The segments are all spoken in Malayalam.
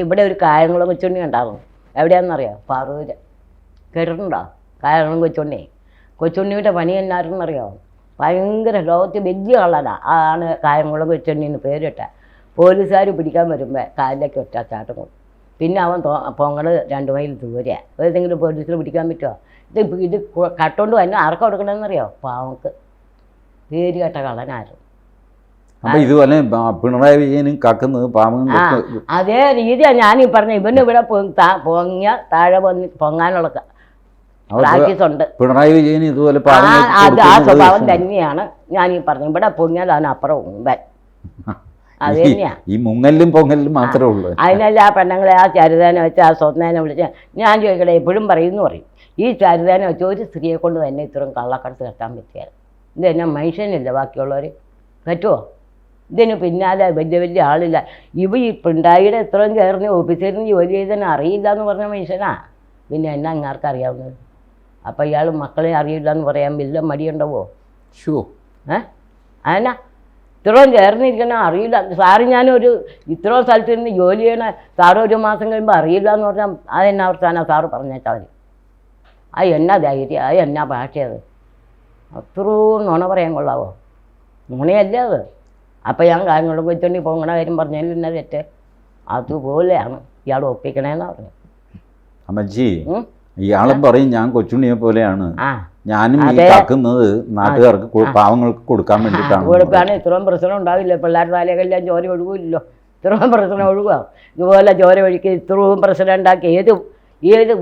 ഇവിടെ ഒരു കായംകുളം കൊച്ചുണ്ണി ഉണ്ടാകും എവിടെയാണെന്നറിയാം? പറൂര്. കേട്ടിട്ടുണ്ടോ? കായംകുളം കൊച്ചുണ്ണി. കൊച്ചുണ്ണിയുടെ പണി എന്നായിരുന്നറിയോ ഭയങ്കര ലോകത്ത് വലിയ ആളാണ് ആണ് കായംകുളം കൊച്ചുണ്ണിന്ന് പേരിട്ട. പോലീസുകാർ പിടിക്കാൻ വരുമ്പോൾ കാലിലേക്ക് ഒറ്റ ചാട്ടം കൊടുക്കും. പിന്നെ അവൻ തോ പൊങ്ങൽ രണ്ട് മൈൽ ദൂരെയാണ് ഏതെങ്കിലും പോലീസിൽ പിടിക്കാൻ പറ്റുമോ ഇത് ഇത് കട്ടുകൊണ്ട് വന്നെ ആർക്കാ കൊടുക്കണമെന്നറിയോ പാവക്ക്. പേര് കേട്ട കള്ളനായിരുന്നു അപ്പൊ ഇതുപോലെ പിണറായി വിജയനും കക്കുന്നത് പാമ്പും അതേ രീതിയാണ് ഞാൻ ഈ പറഞ്ഞ. ഇവന് ഇവിടെ പൊങ്ങിയ താഴെ പൊങ്ങി പൊങ്ങാനുള്ള പ്രാക്ടീസ് ഉണ്ട്. പിണറായി വിജയൻ ഇതുപോലെ ആ അത് ആ സ്വഭാവം തന്നെയാണ്. ഞാൻ ഈ പറഞ്ഞു. ഇവിടെ പൊങ്ങിയാൽ അതിനപ്പുറം അത് ഈ- തന്നെയാ. ഈ മുങ്ങലിലും പൊങ്ങലിലും മാത്രമേ ഉള്ളൂ. അതിനല്ല ആ പെണ്ണുങ്ങളെ ആ ചരിതേനെ വെച്ച് ആ സ്വന്തനെ വിളിച്ച് ഞാൻ ചോദിക്കട്ടെ എപ്പോഴും പറയുന്നു പറയും. ഈ ചരിതേനെ വെച്ച് ഒരു സ്ത്രീയെ കൊണ്ട് തന്നെ ഇത്രയും കള്ളക്കടത്ത് കെട്ടാൻ പറ്റിയാൽ. ഇത് തന്നെ മനുഷ്യനില്ല ബാക്കിയുള്ളവർ പറ്റുമോ ഇതിന് പിന്നാലെ വലിയ വലിയ ആളില്ല. ഇവ ഈ പിണ്ടായിയുടെ ഇത്രയും ചേർന്ന് ഓഫീസറിന് ജോലി ചെയ്തതിന് അറിയില്ല എന്ന് പറഞ്ഞ മനുഷ്യനാ. പിന്നെ എന്നാ അങ്ങാർക്ക് അറിയാവുന്നത്? അപ്പം ഇയാൾ മക്കളെ അറിയില്ല എന്ന് പറയാൻ വലിയ മടിയുണ്ടാവോ? ഷോ ഏ? അതെന്നാ? ഇത്രയും ചേർന്നിരിക്കണ അറിയില്ല. സാറ് ഞാനൊരു ഇത്രയും സ്ഥലത്ത് നിന്ന് ജോലി ചെയ്യണ സാറ് ഒരു മാസം കഴിയുമ്പോൾ അറിയില്ല എന്ന് പറഞ്ഞാൽ അതെന്നാ അവസ്ഥാന സാറ് പറഞ്ഞേച്ചാൽ മതി. അത് എന്നാ ധൈര്യം? അത് എന്നാ ഭാഷയത് അത്രയും നുണ പറയാൻ കൊള്ളാവോ? നുണയല്ലേ അത്? അപ്പം ഞാൻ കാര്യങ്ങളും വെച്ചോണ്ടി പോകണ കാര്യം പറഞ്ഞതിൽ പിന്നെ തെറ്റ്. അതുപോലെയാണ് ഇയാൾ ഒപ്പിക്കണേന്ന് പറഞ്ഞു. അമ്മച്ചി ഉം? ഇയാളും പറയും ഞാൻ കൊച്ചുണ്ണിയെ പോലെയാണ്. ഞാനും ഈ കാക്കുന്നത് നാട്ടുകാർക്ക് പാവങ്ങൾക്ക് കൊടുക്കാൻ വേണ്ടിയിട്ടാണ് കൊടുക്കാണ് ഇത്രയും പ്രശ്നം ഉണ്ടാവില്ല. പിള്ളേർ തലയെല്ലാം ജോലി ഒഴുകില്ലല്ലോ ഇത്രയും പ്രശ്നം ഒഴുകുക ഇതുപോലെ ജോലി ഒഴുക്കി ഇത്രയും പ്രശ്നം ഉണ്ടാക്കി ഏത് ഏത്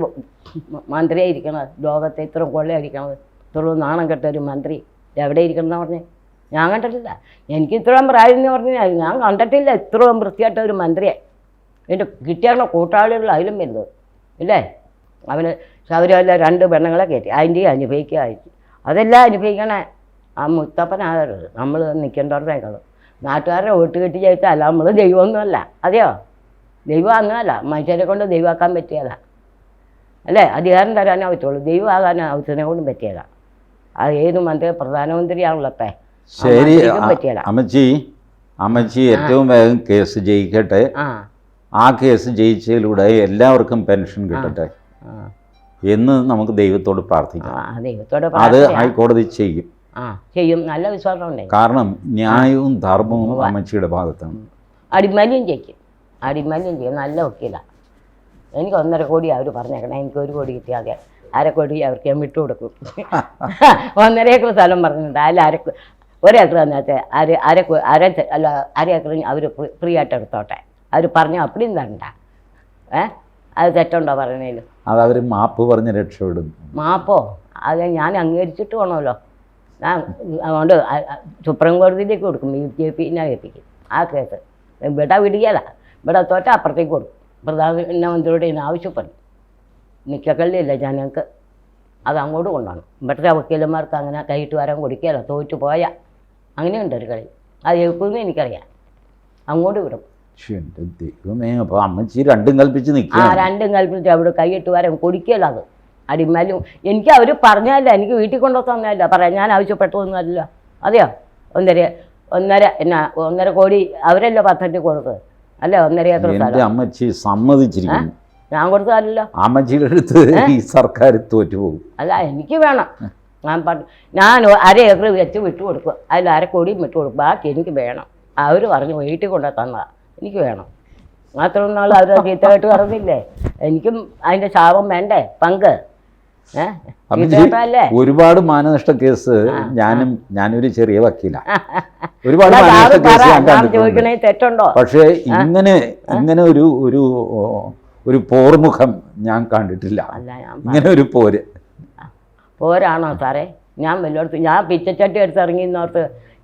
മന്ത്രിയായിരിക്കണത് ലോകത്തെ ഇത്രയും കൊള്ളയടിക്കണത്. ഇത്രയും നാണം കെട്ട ഒരു മന്ത്രി എവിടെ ഇരിക്കണം എന്നാ പറഞ്ഞേ? ഞാൻ കണ്ടിട്ടില്ല. എനിക്ക് ഇത്രയും പ്രായം എന്ന് പറഞ്ഞാൽ ഞാൻ കണ്ടിട്ടില്ല. ഇത്രയും വൃത്തിയായിട്ട ഒരു മന്ത്രിയെ. എന്റെ കിട്ടിയാണോ കൂട്ടാളികൾ അതിലും വരുന്നത് ഇല്ലേ? അവന് ശബരിമല രണ്ട് പെണ്ണുങ്ങളെ കയറ്റി. അതിന്റെ അനുഭവിക്കുക അതെല്ലാം അനുഭവിക്കണേ. ആ മുത്തപ്പനാകരുത് നമ്മൾ നിൽക്കേണ്ടവരുടേക്കുള്ളൂ നാട്ടുകാരുടെ വോട്ട് കെട്ടി ജയിച്ചല്ല നമ്മൾ ദൈവമൊന്നുമല്ല. അതെയോ? ദൈവം അങ്ങനല്ല. മനുഷ്യരെ കൊണ്ട് ദൈവമാക്കാൻ പറ്റിയല്ല അല്ലേ? അധികാരം തരാനേ പറ്റുള്ളൂ. ദൈവമാകാൻ അവസരം കൊണ്ടും പറ്റിയല്ല അത് ഏത് മന്ത്രി പ്രധാനമന്ത്രിയാണല്ലോ അപ്പേ ശരി അമ്മച്ചി അമ്മച്ചി ഏറ്റവും വേഗം കേസ് ജയിക്കട്ടെ. ആ. കേസ് ജയിച്ചതിലൂടെ എല്ലാവർക്കും പെൻഷൻ കിട്ടട്ടെ. എന്ന് നമുക്ക് ദൈവത്തോട് പ്രാർത്ഥിക്കാം. അത്. ഹൈക്കോടതി ചെയ്യും. ചെയ്യും. നല്ല വിശ്വാസം കാരണം ന്യായവും ധർമ്മവും അമ്മച്ചിയുടെ ഭാഗത്താണ്. അടിമാലിയും ചെയ്യും അടിമാലിയും ചെയ്യും നല്ല വക്കീലാണ് എനിക്ക് ഒന്നര കോടി അവർ പറഞ്ഞേക്കണേ. എനിക്ക് ഒരു കോടി കിട്ടിയാൽ മതി. അര കോടി അവർക്ക് ഞാൻ വിട്ടു കൊടുക്കും ഒന്നര ഏക്കർ സ്ഥലം പറഞ്ഞിട്ടുണ്ട്. അതിൽ അര ഒരേക്കർ തന്നാത്തെ അര അര അര അല്ല അര ഏക്കർ അവർ ഫ്രീ ആയിട്ട് എടുത്തോട്ടെ അവർ പറഞ്ഞു അപ്പടിയും തരണ്ട. ഏ? അത് തെറ്റുണ്ടോ പറഞ്ഞതിൽ അത് അവർ മാപ്പ് പറഞ്ഞ് രക്ഷപ്പെടും. മാപ്പോ? അത് ഞാൻ അംഗീകരിച്ചിട്ട് വേണമല്ലോ ഞാൻ അതുകൊണ്ട് സുപ്രീം കോടതിയിലേക്ക് കൊടുക്കും. ബി ജെ പിന്നെ ഏൽപ്പിക്കും. ആ കേസ്. ഇവിടെ വിടുകയല്ല ഇവിടെ തോറ്റ അപ്പുറത്തേക്ക് കൊടുക്കും. പ്രധാനമന്ത്രിയുടെ ആവശ്യപ്പെടും. നിക്കക്കള്ളിയില്ല ജനങ്ങൾക്ക്. അത് അങ്ങോട്ട് കൊണ്ടുപോകണം. ഇവിടുത്തെ വക്കീലന്മാർക്ക് അങ്ങനെ കൈയിട്ട് വരാൻ കൊടുക്കുകയല്ല. തോറ്റു പോയാൽ അങ്ങനെയുണ്ട് ഒരു കളി. അത് ഏൽക്കുമെന്ന് എനിക്കറിയാം. അങ്ങോട്ട് വിടും. എന്റെ ദൈവമേ അപ്പോൾ അമ്മച്ചി രണ്ടും കൽപ്പിച്ച് ആ രണ്ടും കൽപ്പിച്ച് അവിടെ കൈയിട്ട് വരാൻ കൊടുക്കല്ലോ അത്. അടിമാലും എനിക്ക് അവർ പറഞ്ഞല്ല എനിക്ക് വീട്ടിൽ കൊണ്ടു തന്നല്ല പറയാം ഞാൻ ആവശ്യപ്പെട്ടതൊന്നുമല്ല. അതെയോ? ഒന്നര ഒന്നര എന്നാ ഒന്നര കോടി അവരല്ലോ പദ്ധതി കൊടുത്തത്? അല്ലേ ഒന്നര ഏക്കർ അമ്മച്ചി സമ്മതിച്ചിരിക്കുന്നു. ഞാൻ കൊടുത്തതല്ലോ അമ്മച്ചിയുടെ അടുത്ത് ഈ സർക്കാർ തോറ്റുപോകും. അല്ല എനിക്ക് വേണം. ഞാൻ പറഞ്ഞു ഞാൻ അര ഏക്കർ വെച്ച് വിട്ടു കൊടുക്കും അതിൽ അര കോടിയും വിട്ടു കൊടുക്കും ബാക്കി എനിക്ക് വേണം. അവർ പറഞ്ഞു വീട്ടിൽ കൊണ്ടു തന്നതാ. എനിക്ക് വേണം. മാത്രം നാൾ അവർ ചീത്തമായിട്ട് പറഞ്ഞില്ലേ? എനിക്കും അതിന്റെ ശാപം വേണ്ടേ? പങ്ക്. ഒരുപാട് മാനനഷ്ട കേസ് ഞാനും ഞാനൊരു ചെറിയ വക്കീല. ഒരുപാട് മാനനഷ്ട കേസ് ഞാൻ കണ്ടിട്ടുണ്ട്. പക്ഷേ ഇങ്ങനെ ഇങ്ങനെ ഒരു ഒരു ഒരു പോർമുഖം ഞാൻ കണ്ടിട്ടില്ല. ഇങ്ങനെ ഒരു പോര്. പോരാണോ സാറേ? ഞാൻ വല്ലയിടത്ത് ഞാൻ പിച്ചച്ചട്ടി എടുത്ത് ഇറങ്ങിയെന്നോർത്ത്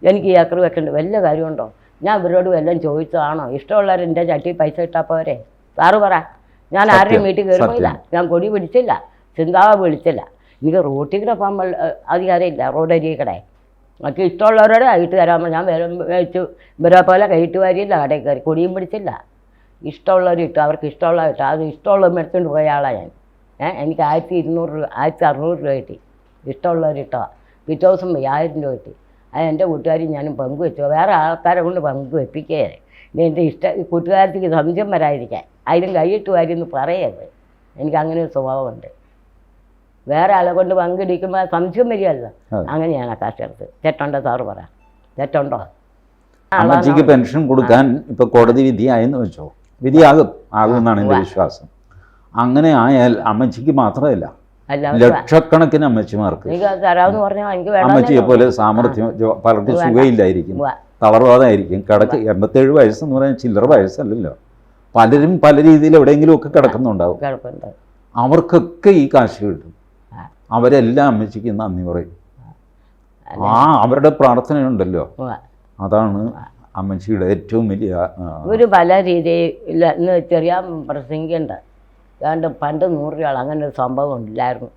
എനിക്ക് ഈ ഏക്കർ വെക്കേണ്ട വല്ല കാര്യമുണ്ടോ? ഞാൻ ഇവരോട് വല്ലതും ചോദിച്ചതാണോ? ഇഷ്ടമുള്ളവർ എന്റെ ചട്ടി പൈസ ഇട്ടാൽ പോരെ. സാറ് പറ. ഞാൻ ആരുടെയും വീട്ടിൽ കയറുമില്ല ഞാൻ കൊടി പിടിച്ചില്ല. ചിന്താവ വിളിച്ചില്ല. എനിക്ക് റോട്ടിൽ കൂടെ പോകാൻ അധികാരമില്ല. റോഡ് അരികടെ നമുക്ക് ഇഷ്ടമുള്ളവരോട് കൈയിട്ട് തരാൻ ഞാൻ വെച്ചു ഇവരെ പോലെ കൈയിട്ട് വരില്ല കടയിൽ കയറി കൊടിയും പിടിച്ചില്ല. ഇഷ്ടമുള്ളവർ ഇട്ടു. അവർക്ക് ഇഷ്ടമുള്ള ഇട്ടു അത് ഇഷ്ടമുള്ളവർ എടുത്തുകൊണ്ട് പോയ ആളാണ് ഞാൻ. എനിക്ക് ആയിരത്തി ഇരുന്നൂറ് രൂപ ആയിരത്തി അറുന്നൂറ് രൂപ കിട്ടി. ഇഷ്ടമുള്ളവർ ഇട്ടോ. പിറ്റേ ദിവസം ആയിരം രൂപ കിട്ടി. അത് എന്റെ കൂട്ടുകാരി ഞാനും പങ്കുവെച്ചു. വേറെ ആൾക്കാരെ കൊണ്ട് പങ്കുവെപ്പിക്കുകയെ എന്റെ ഇഷ്ട കൂട്ടുകാരത്തേക്ക് സംശയം വരാതിരിക്കാൻ. അതിലും കൈയിട്ട് വാരിയെന്ന് പറയരുത്. എനിക്ക് അങ്ങനെ ഒരു സ്വഭാവമുണ്ട്. വേറെ ആളെ കൊണ്ട് പങ്കെടുക്കുമ്പോൾ സംശയം വരികയല്ല. അങ്ങനെയാണ് കർഷകർക്ക്. തെറ്റുണ്ടോ സാറ് പറ. തെറ്റുണ്ടോ? അമ്മച്ചിക്ക് പെൻഷൻ കൊടുക്കാൻ ഇപ്പൊ കോടതി വിധിയായെന്ന് വെച്ചോ. വിധിയാകും. ആകുമെന്നാണ് എന്റെ വിശ്വാസം. അങ്ങനെ ആയാൽ അമ്മച്ചിക്ക് മാത്രമല്ല. ലക്ഷക്കണക്കിന് അമ്മച്ചിമാർക്ക്. അമ്മച്ചിയെ പോലെ സാമർഥ്യം പലർക്കും സുഖയില്ലായിരിക്കും. തളർവാദമായിരിക്കും കിടക്ക് എൺപത്തേഴ് വയസ്സെന്ന് പറയാൻ ചില്ലറ വയസ്സല്ലല്ലോ. പലരും പല രീതിയിൽ എവിടെയെങ്കിലും ഒക്കെ കിടക്കുന്നുണ്ടാവും. അവർക്കൊക്കെ ഈ കാശ് കിട്ടും. അവരെല്ലാം അമ്മച്ചിക്ക് നന്ദി പറയും. ആ അവരുടെ പ്രാർത്ഥനയുണ്ടല്ലോ. അതാണ് അമ്മച്ചിയുടെ ഏറ്റവും വലിയ ഒരു പല രീതിയിൽ ചെറിയ പ്രസംഗിക്കണ്ട ഏതാണ്ട് പണ്ട് നൂറ് രൂപ അങ്ങനെ ഒരു സംഭവം ഇല്ലായിരുന്നു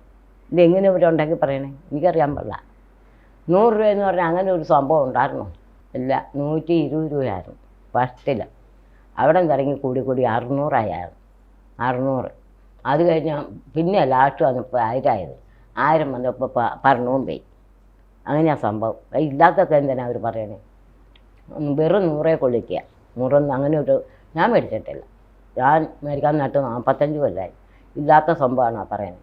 ഇതെങ്ങനെ ഉണ്ടെങ്കിൽ പറയണേ? എനിക്കറിയാൻ പാടില്ല. നൂറ് രൂപ എന്ന് പറഞ്ഞാൽ അങ്ങനെ ഒരു സംഭവം ഉണ്ടായിരുന്നു. ഇല്ല നൂറ്റി ഇരുപത് രൂപയായിരുന്നു. ഫസ്റ്റിൽ അവിടെ ഇറങ്ങി കൂടി കൂടി അറുന്നൂറായിരുന്നു അറുന്നൂറ്. അത് കഴിഞ്ഞ് പിന്നെ ലാസ്റ്റ് വന്നപ്പോൾ ആയിരമായത് ആയിരം വന്നപ്പോൾ പറഞ്ഞും പോയി. അങ്ങനെയാ സംഭവം. ഇല്ലാത്തൊക്കെ എന്തിനാണ് അവർ പറയണേ? വെറും നൂറേ കൊള്ളിക്കുക. നൂറൊന്നും അങ്ങനെ ഒരു ഞാൻ മേടിച്ചിട്ടില്ല. ഞാൻ മേടിക്കാൻ നട്ട് നാൽപ്പത്തഞ്ച് കൊല്ലായി. ഇല്ലാത്ത സംഭവമാണ് ആ പറയുന്നത്.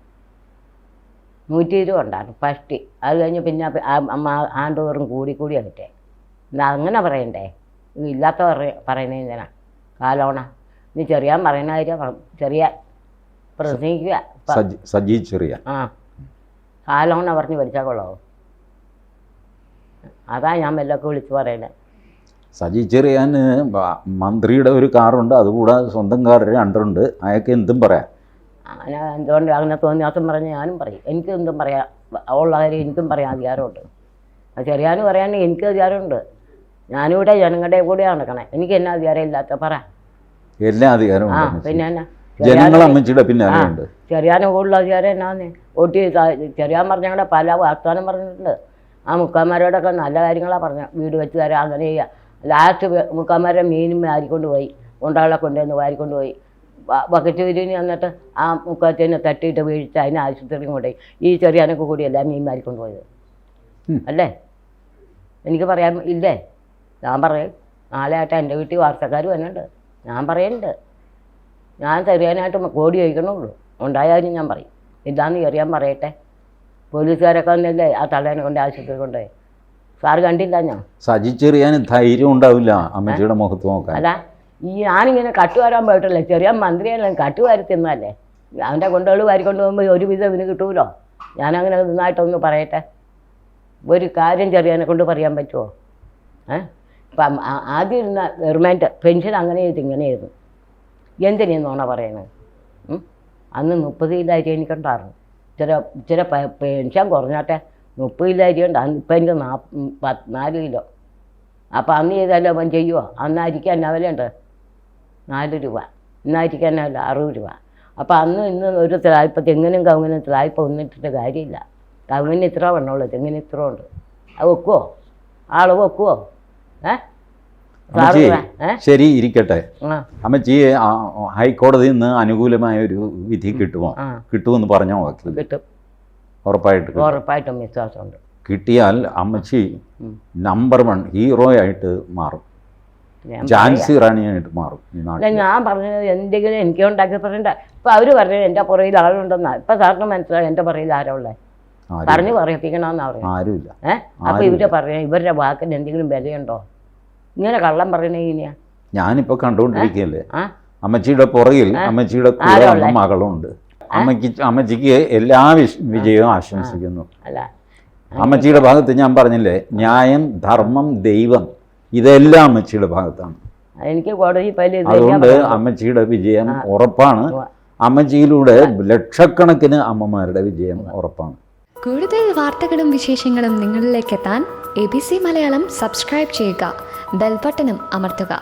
നൂറ്റി ഇരുപത് ഉണ്ടായിരുന്നു ഫസ്റ്റ് അത് കഴിഞ്ഞ് പിന്നെ അമ്മ ആണ്ടുതോറും കൂടി കൂടി കിട്ടേ എന്നാ അങ്ങനെ പറയണ്ടേ? ഇല്ലാത്ത പറ പറയുന്നത് എന്തിനാ? കാലോണ. നീ ചെറിയാൻ പറയുന്ന കാര്യം ചെറിയ പ്രസംഗിക്കുക. സജി സജി ചെറിയ. ആ. കാലോണ പറഞ്ഞ് പഠിച്ചാൽ കൊള്ളാവോ? അതാ ഞാൻ വല്ലതൊക്കെ വിളിച്ച് പറയുന്നത് സജി ചെറിയാന് മന്ത്രിയുടെ ഒരു കാറുണ്ട് അതുകൂടാതെ സ്വന്തം കാർ രണ്ടുണ്ട് അയാൾക്ക് എന്തും പറയാം. എന്തുകൊണ്ട് അങ്ങനെ തോന്നിയാസം പറഞ്ഞ് ഞാനും പറയും. എനിക്ക് എന്തും പറയാം ഉള്ള കാര്യം എനിക്കും പറയാൻ അധികാരമുണ്ട്. അത് ചെറിയാനും പറയാനും എനിക്ക് അധികാരമുണ്ട്. ഞാനിവിടെ ജനങ്ങളുടെ കൂടെയാണ് നടക്കണേ. എനിക്ക് എന്നാ അധികാരം ഇല്ലാത്ത പറ. എല്ലാ അധികാരവും. പിന്നെ എന്നാ? ജനങ്ങൾ അമ്മച്ചിയുടെ പിന്നാലെ ഉണ്ട്. ചെറിയാനും കൂടുതൽ അധികാരം എന്നാന്ന്? ഓട്ടി ചെറിയാൻ പറഞ്ഞങ്ങളുടെ പല വാഗ്ദാനം പറഞ്ഞിട്ടുണ്ട്. ആ മുക്കാന്മാരോടൊക്കെ നല്ല കാര്യങ്ങളാണ് പറഞ്ഞ. വീട് വെച്ച് തരാം അങ്ങനെ ചെയ്യുക ലാസ്റ്റ് മുക്കാന്മാരുടെ മീനും വാരിക്കൊണ്ട് പോയി ഉണ്ടാളെ കൊണ്ടുവന്ന് വാരിക്കൊണ്ട് പോയി ബക്കറ്റ് തിരിഞ്ഞ് വന്നിട്ട് ആ മുക്കത്തിനെ തട്ടിയിട്ട് വീഴ്ച അതിന് ആശുപത്രി കൊണ്ടുപോയി. ഈ ചെറിയാനൊക്കെ കൂടിയല്ല മീൻ വാരിക്കൊണ്ട് പോയത് അല്ലേ? എനിക്ക് പറയാൻ ഇല്ലേ? ഞാൻ പറയും നാളെ ആയിട്ട് എന്റെ വീട്ടിൽ വാർത്തക്കാർ വന്നിട്ടുണ്ട് ഞാൻ പറയുന്നുണ്ട് ഞാൻ ചെറിയാനായിട്ട് കോടി ചോദിക്കണുള്ളൂ. ഉണ്ടായാലും ഞാൻ പറയും. ഇതാന്ന് ചെറിയാൻ പറയട്ടെ. പോലീസുകാരൊക്കെ വന്നില്ലേ ആ തള്ളേനെ കൊണ്ട് ആശുപത്രി കൊണ്ടുപോയി? സാറ് കണ്ടില്ല ഞാൻ. സജി ചെറിയാൻ ധൈര്യം ഉണ്ടാവില്ല അമ്മച്ചിയുടെ മുഖത്ത് നോക്കാൻ. അല്ല ഈ ഞാനിങ്ങനെ കട്ടുവാരാൻ പോയിട്ടല്ലേ? ചെറിയ മന്ത്രിയല്ല കട്ടുവാരി തിന്നല്ലേ? അവന്റെ കൊണ്ടുകൾ വാരിക്കൊണ്ട് പോകുമ്പോൾ ഒരു വിധം ഇവന് കിട്ടൂലോ? ഞാനങ്ങനെ നന്നായിട്ടൊന്ന് പറയട്ടെ. ഒരു കാര്യം ചെറിയനെ കൊണ്ട് പറയാൻ പറ്റുമോ ഏ? ഇപ്പം ആദ്യം ഇരുന്ന ഗവൺമെന്റ് പെൻഷൻ അങ്ങനെ ചെയ്ത് ഇങ്ങനെ ചെയ്തു എന്തിനീ നോണ പറയണത് അന്ന് മുപ്പത് കിലോ അരി എനിക്കുണ്ടായിരുന്നു. ഇച്ചിരി ഇച്ചിരി പെൻഷൻ കുറഞ്ഞാട്ടെ മുപ്പത് കിലോ അരി ഉണ്ട് അന്ന് ഇപ്പം എനിക്ക് നാ നാല് കിലോ. അപ്പോൾ അന്ന് ചെയ്താലോ അവൻ ചെയ്യുമോ അന്ന് അരിക്ക് എന്നെ വിലയുണ്ട് നാല് രൂപ. ഇന്ന് അരിക്ക് എന്നെ വില അറുപത് രൂപ. അപ്പോൾ അന്ന് ഇന്ന് ഒരു ത്രായ്പ തെങ്ങിനും കവുങ്ങിനും ത്രായ്പ ഒന്നിട്ടിട്ട് കാര്യമില്ല. കവുങ്ങിന് ഇത്ര വണ്ണമുള്ളൂ തെങ്ങിന് ഇത്ര ഉണ്ട്? അത് വെക്കുമോ ആൾ വെക്കുമോ ഏ? ശരി ഇരിക്കട്ടെ. അമ്മ അമ്മച്ചി ഹൈക്കോടതി ഹൈക്കോടതിയിൽ നിന്ന് അനുകൂലമായ ഒരു വിധി കിട്ടുമോ? കിട്ടുമെന്ന് പറഞ്ഞോ കിട്ടും. ഉറപ്പായിട്ട്. ഉറപ്പായിട്ടും വിശ്വാസമുണ്ട്. കിട്ടിയാൽ അമ്മച്ചി നമ്പർ വൺ ഹീറോ ആയിട്ട് മാറും. ജാൻസി റാണിയായിട്ട് മാറും ഞാൻ പറഞ്ഞത് എന്തെങ്കിലും എനിക്ക് ഉണ്ടാക്കി പറയണ്ട. ഇപ്പൊ അവർ പറഞ്ഞു എന്റെ പുറയിൽ ആളുണ്ടെന്നാ ഇപ്പൊ സാറിന് മനസ്സിലായി എന്റെ പുറയിൽ ആരാ ഉള്ളത് പറഞ്ഞു പറയിപ്പിക്കണമെന്നാ പറയും ആരുമില്ല. ഏഹ് അപ്പോൾ ഇവർ പറയാ ഇവരുടെ വാക്കിന് എന്തെങ്കിലും വിലയുണ്ടോ? ഇങ്ങനെ കള്ളം പറയണേ ഇനിയാ. ഞാനിപ്പോ കണ്ടുകൊണ്ടിരിക്കുകയല്ലേ? അമ്മച്ചിയുടെ പുറകിൽ അമ്മച്ചിയുടെ കൂടെ മകളുണ്ട്. അമ്മയ്ക്ക് അമ്മച്ചിക്ക് എല്ലാ വിജയവും ആശംസിക്കുന്നു. അല്ല. അമ്മച്ചിയുടെ ഭാഗത്ത് ഞാൻ പറഞ്ഞില്ലേ ന്യായം ധർമ്മം ദൈവം ഇതെല്ലാം അമ്മച്ചിയുടെ ഭാഗത്താണ്. എനിക്ക് അതുകൊണ്ട് അമ്മച്ചിയുടെ വിജയം ഉറപ്പാണ്. അമ്മച്ചിയിലൂടെ ലക്ഷക്കണക്കിന് അമ്മമാരുടെ വിജയം ഉറപ്പാണ്. കൂടുതൽ വാർത്തകളും വിശേഷങ്ങളും നിങ്ങളിലേക്ക് എത്താൻ A B C Malayalam subscribe ചെയ്യുക ബെൽബട്ടനും അമർത്തുക.